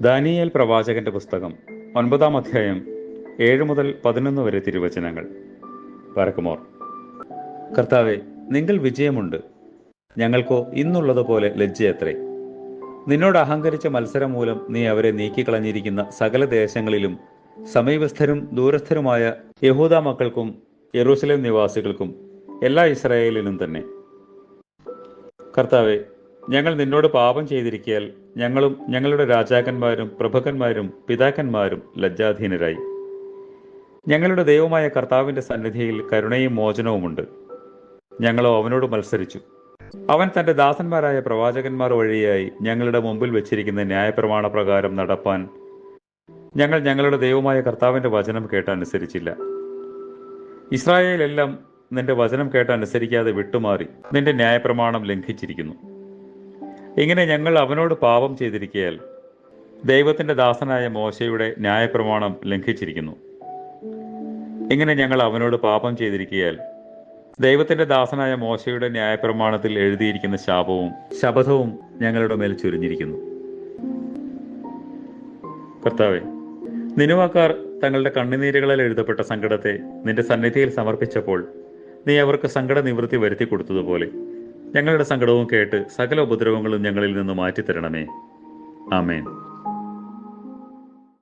Daniel പ്രവാചകന്റെ പുസ്തകം ഒൻപതാം അധ്യായം ഏഴ് മുതൽ പതിനൊന്ന് വരെ തിരുവചനങ്ങൾ. പരക്കുമോർ കർത്താവെ നിങ്ങൾ വിജയമുണ്ട്. ഞങ്ങൾക്കോ ഇന്നുള്ളതുപോലെ ലജ്ജയത്രേ. നിന്നോട് അഹങ്കരിച്ച മത്സരം മൂലം നീ അവരെ നീക്കിക്കളഞ്ഞിരിക്കുന്ന സകല ദേശങ്ങളിലും സമീപസ്ഥരും ദൂരസ്ഥരുമായ യഹൂദ മക്കൾക്കും യെറൂസലേം നിവാസികൾക്കും എല്ലാ ഇസ്രായേലിനും തന്നെ. കർത്താവെ ഞങ്ങൾ നിന്നോട് പാപം ചെയ്തിരിക്കിയാൽ ഞങ്ങളും ഞങ്ങളുടെ രാജാക്കന്മാരും പ്രഭുക്കന്മാരും പിതാക്കന്മാരും ലജ്ജാധീനരായി. ഞങ്ങളുടെ ദൈവമായ കർത്താവിന്റെ സന്നിധിയിൽ കരുണയും മോചനവുമുണ്ട്. ഞങ്ങളോ അവനോട് മത്സരിച്ചു. അവൻ തന്റെ ദാസന്മാരായ പ്രവാചകന്മാർ വഴിയായി ഞങ്ങളുടെ മുമ്പിൽ വെച്ചിരിക്കുന്ന ന്യായപ്രമാണ പ്രകാരം നടപ്പാൻ ഞങ്ങൾ ഞങ്ങളുടെ ദൈവമായ കർത്താവിന്റെ വചനം കേട്ടനുസരിച്ചില്ല. ഇസ്രായേലെല്ലാം നിന്റെ വചനം കേട്ടനുസരിക്കാതെ വിട്ടുമാറി നിന്റെ ന്യായപ്രമാണം ലംഘിച്ചിരിക്കുന്നു. ഇങ്ങനെ ഞങ്ങൾ അവനോട് പാപം ചെയ്തിരിക്കയാൽ ദൈവത്തിന്റെ ദാസനായ മോശയുടെ ന്യായപ്രമാണം ലംഘിച്ചിരിക്കുന്നു. ഇങ്ങനെ ഞങ്ങൾ അവനോട് പാപം ചെയ്തിരിക്കയാൽ ദൈവത്തിന്റെ ദാസനായ മോശയുടെ ന്യായപ്രമാണത്തിൽ എഴുതിയിരിക്കുന്ന ശാപവും ശപഥവും ഞങ്ങളുടെ മേൽ ചുരിഞ്ഞിരിക്കുന്നു. കർത്താവെ നിനുവാക്കാർ തങ്ങളുടെ കണ്ണുനീരുകളിൽ എഴുതപ്പെട്ട സങ്കടത്തെ നിന്റെ സന്നിധിയിൽ സമർപ്പിച്ചപ്പോൾ നീ അവർക്ക് സങ്കട നിവൃത്തി വരുത്തി കൊടുത്തതുപോലെ ഞങ്ങളുടെ സങ്കടവും കേട്ട് സകല ഉപദ്രവങ്ങളും ഞങ്ങളിൽ നിന്ന് മാറ്റിത്തരണമേ. ആമേൻ.